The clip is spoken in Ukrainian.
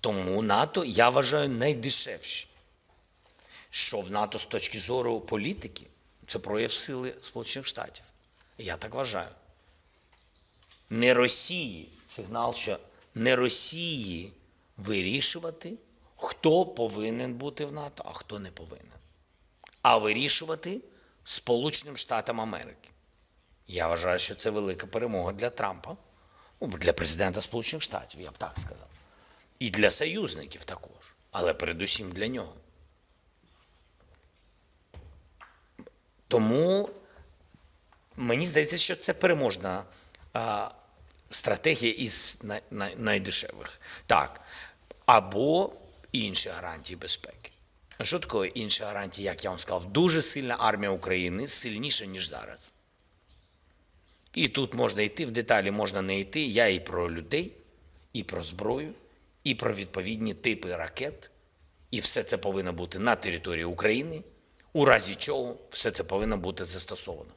Тому НАТО я вважаю найдешевші. Що в НАТО з точки зору політики, це прояв сили Сполучених Штатів. Я так вважаю. Не Росії сигнал, що не Росії вирішувати, хто повинен бути в НАТО, а хто не повинен. А вирішувати Сполученим Штатам Америки. Я вважаю, що це велика перемога для Трампа, ну, для президента Сполучених Штатів, я б так сказав. І для союзників також, але передусім для нього. Тому мені здається, що це переможна а, стратегія із най, най, найдешевих. Так. Або інші гарантії безпеки. Що таке інші гарантії, як я вам сказав? Дуже сильна армія України, сильніша, ніж зараз. І тут можна йти в деталі, можна не йти. Я і про людей, і про зброю, і про відповідні типи ракет. І все це повинно бути на території України, у разі чого все це повинно бути застосовано.